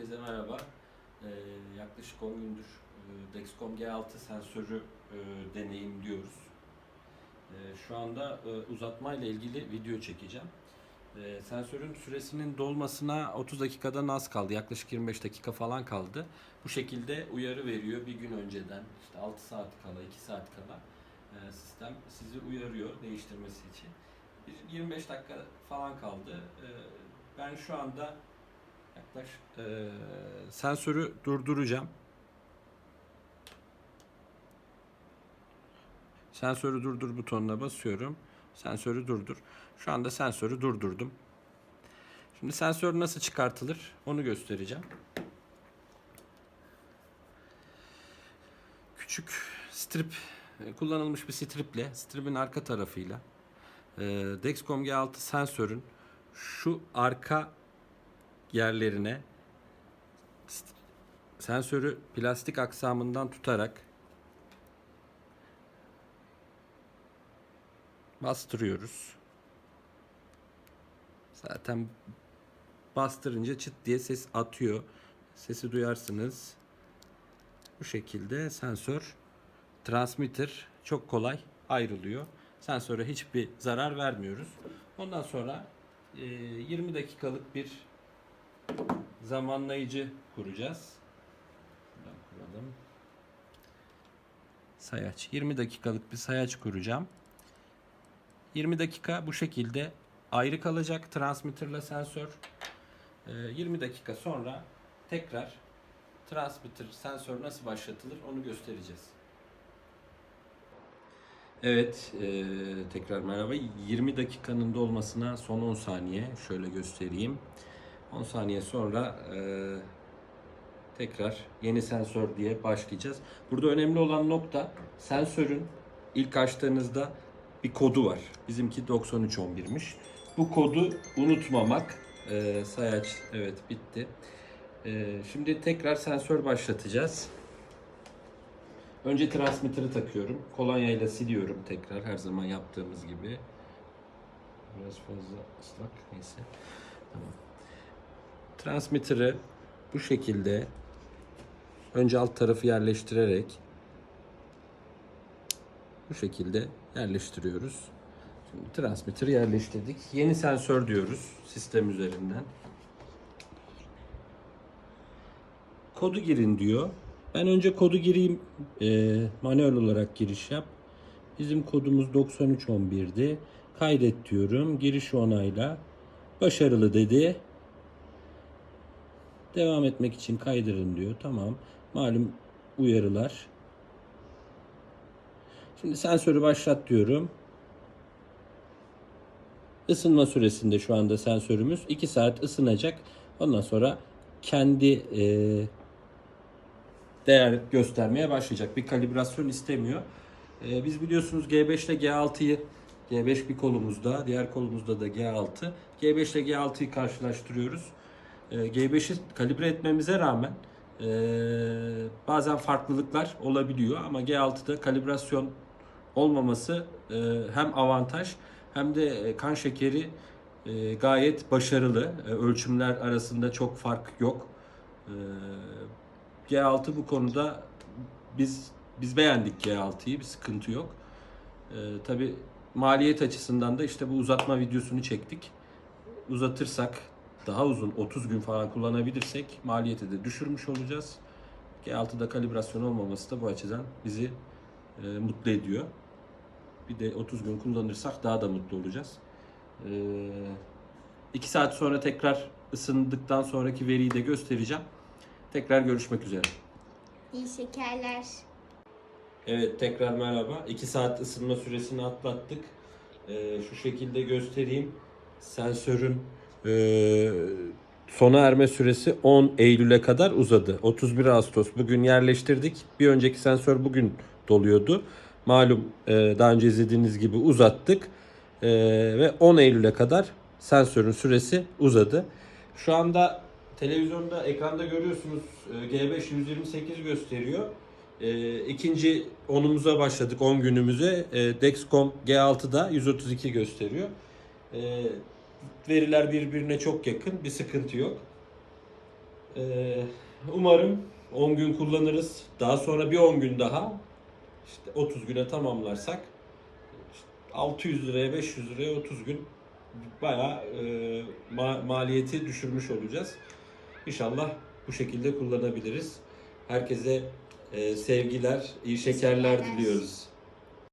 Herkese merhaba. Ee, yaklaşık 10 gündür e, Dexcom G6 sensörü e, deneyimliyoruz. E, şu anda e, uzatma ile ilgili video çekeceğim. E, sensörün süresinin dolmasına 30 dakikadan az kaldı. Yaklaşık 25 dakika falan kaldı. Bu şekilde uyarı veriyor bir gün önceden. İşte 6 saat kala, 2 saat kala e, sistem sizi uyarıyor değiştirmesi için. Bir 25 dakika falan kaldı. E, ben şu anda Yaklaş. Ee, sensörü durduracağım. Sensörü durdur butonuna basıyorum. Sensörü durdur. Şu anda sensörü durdurdum. Şimdi sensör nasıl çıkartılır onu göstereceğim. Küçük strip e, kullanılmış bir striple, stripin arka tarafıyla e, Dexcom G6 sensörün şu arka yerlerine sensörü plastik aksamından tutarak bastırıyoruz. Zaten bastırınca çıt diye ses atıyor. Sesi duyarsınız. Bu şekilde sensör transmitter çok kolay ayrılıyor. Sensöre hiçbir zarar vermiyoruz. Ondan sonra e, 20 dakikalık bir zamanlayıcı kuracağız. Şuradan kuralım. Sayaç. 20 dakikalık bir sayaç kuracağım. 20 dakika bu şekilde ayrı kalacak transmitterla sensör. Ee, 20 dakika sonra tekrar transmitter sensör nasıl başlatılır onu göstereceğiz. Evet, e, tekrar merhaba. 20 dakikanın dolmasına son 10 saniye. Şöyle göstereyim. 10 saniye sonra e, tekrar yeni sensör diye başlayacağız. Burada önemli olan nokta sensörün ilk açtığınızda bir kodu var. Bizimki 9311'miş. Bu kodu unutmamak. E, sayaç evet bitti. E, şimdi tekrar sensör başlatacağız. Önce transmitter'ı takıyorum. Kolonya ile siliyorum tekrar her zaman yaptığımız gibi. Biraz fazla ıslak neyse. Tamam. Transmitter'ı bu şekilde önce alt tarafı yerleştirerek bu şekilde yerleştiriyoruz. Şimdi transmitter'ı yerleştirdik. Yeni sensör diyoruz sistem üzerinden. Kodu girin diyor. Ben önce kodu gireyim. E, manuel olarak giriş yap. Bizim kodumuz 9311'di. Kaydet diyorum. Giriş onayla. Başarılı dedi. Devam etmek için kaydırın diyor. Tamam. Malum uyarılar. Şimdi sensörü başlat diyorum. Isınma süresinde şu anda sensörümüz 2 saat ısınacak. Ondan sonra kendi e, değer göstermeye başlayacak. Bir kalibrasyon istemiyor. E, biz biliyorsunuz G5 ile G6'yı G5 bir kolumuzda, diğer kolumuzda da G6. G5 ile G6'yı karşılaştırıyoruz. E, G5'i kalibre etmemize rağmen e, bazen farklılıklar olabiliyor ama G6'da kalibrasyon olmaması e, hem avantaj hem de e, kan şekeri e, gayet başarılı. E, ölçümler arasında çok fark yok. E, G6 bu konuda biz biz beğendik G6'yı bir sıkıntı yok. E, Tabi maliyet açısından da işte bu uzatma videosunu çektik. Uzatırsak daha uzun 30 gün falan kullanabilirsek maliyeti de düşürmüş olacağız. G6'da kalibrasyon olmaması da bu açıdan bizi e, mutlu ediyor. Bir de 30 gün kullanırsak daha da mutlu olacağız. 2 saat sonra tekrar ısındıktan sonraki veriyi de göstereceğim. Tekrar görüşmek üzere. İyi şekerler. Evet tekrar merhaba. 2 saat ısınma süresini atlattık. Ee, şu şekilde göstereyim. Sensörün ee, sona erme süresi 10 Eylül'e kadar uzadı. 31 Ağustos bugün yerleştirdik. Bir önceki sensör bugün doluyordu. Malum ee, daha önce izlediğiniz gibi uzattık. Ee, ve 10 Eylül'e kadar sensörün süresi uzadı. Şu anda televizyonda ekranda görüyorsunuz e, G5 128 gösteriyor. E, ikinci onumuza başladık 10 günümüze. E, Dexcom G6'da 132 gösteriyor. E, veriler birbirine çok yakın. Bir sıkıntı yok. Ee, umarım 10 gün kullanırız. Daha sonra bir 10 gün daha işte 30 güne tamamlarsak işte 600 liraya 500 liraya 30 gün bayağı e, ma- maliyeti düşürmüş olacağız. İnşallah bu şekilde kullanabiliriz. Herkese e, sevgiler, iyi şekerler diliyoruz.